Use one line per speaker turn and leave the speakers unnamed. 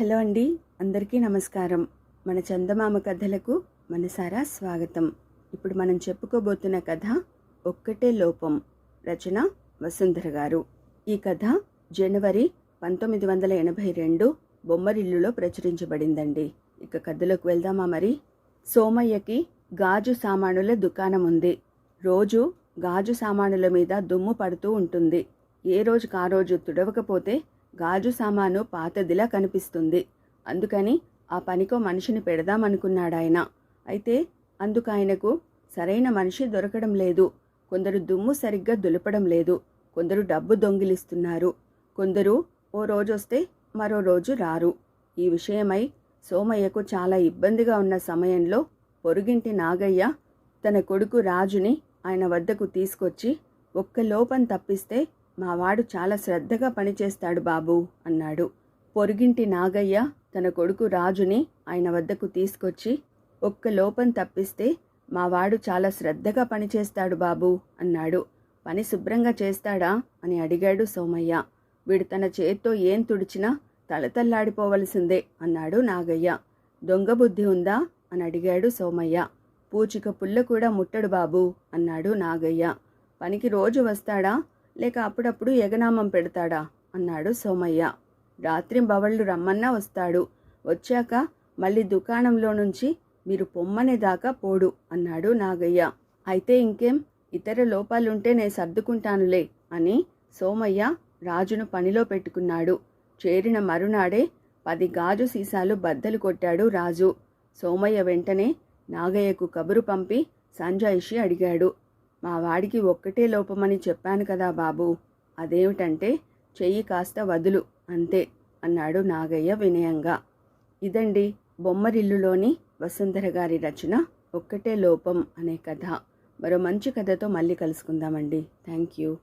Hello అండి అందరికీ నమస్కారం. మన చందమామ కథలకు మనసారా స్వాగతం. ఇప్పుడు మనం చెప్పుకోబోతున్న కథ ఒక్కటే లోపం. రచన వసుంధర గారు. ఈ కథ జనవరి పంతొమ్మిది వందల ఎనభై రెండు బొమ్మరిల్లులో ప్రచురించబడిందండి. ఇక కథలోకి వెళ్దామా మరి? సోమయ్యకి గాజు సామానుల దుకాణం ఉంది. రోజు గాజు సామానుల మీద దుమ్ము పడుతూ ఉంటుంది. ఏ రోజుకు ఆ రోజు తుడవకపోతే గాజు సామాను పాతదిలా కనిపిస్తుంది. అందుకని ఆ పనికో మనిషిని పెడదామనుకున్నాడాయన. అయితే అందుకు ఆయనకు సరైన మనిషి దొరకడం లేదు. కొందరు దుమ్ము సరిగ్గా దులపడం లేదు. కొందరు డబ్బు దొంగిలిస్తున్నారు. కొందరు ఓ రోజొస్తే మరో రోజు రారు. ఈ విషయమై సోమయ్యకు చాలా ఇబ్బందిగా ఉన్న సమయంలో పొరుగింటి నాగయ్య తన కొడుకు రాజుని ఆయన వద్దకు తీసుకొచ్చి ఒక్క లోపం తప్పిస్తే మావాడు చాలా శ్రద్ధగా పనిచేస్తాడు బాబు అన్నాడు. పొరుగింటి నాగయ్య తన కొడుకు రాజుని ఆయన వద్దకు తీసుకొచ్చి ఒక్క లోపం తప్పిస్తే మావాడు చాలా శ్రద్ధగా పనిచేస్తాడు బాబు అన్నాడు. పని శుభ్రంగా చేస్తాడా అని అడిగాడు సోమయ్య. వీడు తన చేత్తో ఏం తుడిచినా తలతల్లాడిపోవలసిందే అన్నాడు నాగయ్య. దొంగ బుద్ధి ఉందా అని అడిగాడు సోమయ్య. పూచిక పుల్ల కూడా ముట్టడు బాబు అన్నాడు నాగయ్య. పనికి రోజు వస్తాడా? లేక అప్పుడప్పుడు యగనామం పెడతాడా? అన్నాడు సోమయ్య. రాత్రి బవళ్ళు రమ్మన్నా వస్తాడు. వచ్చాక మళ్ళీ దుకాణంలో నుంచి మీరు పొమ్మనే దాకా పోడు అన్నాడు నాగయ్య. అయితే ఇంకేం? ఇతర లోపాలుంటే నేను సర్దుకుంటానులే అని సోమయ్య రాజును పనిలో పెట్టుకున్నాడు. చేరిన మరునాడే పది గాజు సీసాలు బద్దలు కొట్టాడు రాజు. సోమయ్య వెంటనే నాగయ్యకు కబురు పంపి సంజాయిషి అడిగాడు. మా వాడికి ఒక్కటే లోపమని చెప్పాను కదా బాబు. అదేమిటంటే చెయ్యి కాస్త వదులు అంతే అన్నాడు నాగయ్య వినయంగా. ఇదండి బొమ్మరిల్లులోని వసుంధర గారి రచన ఒక్కటే లోపం అనే కథ. మరో మంచి కథతో మళ్ళీ కలుసుకుందామండి. Thank you.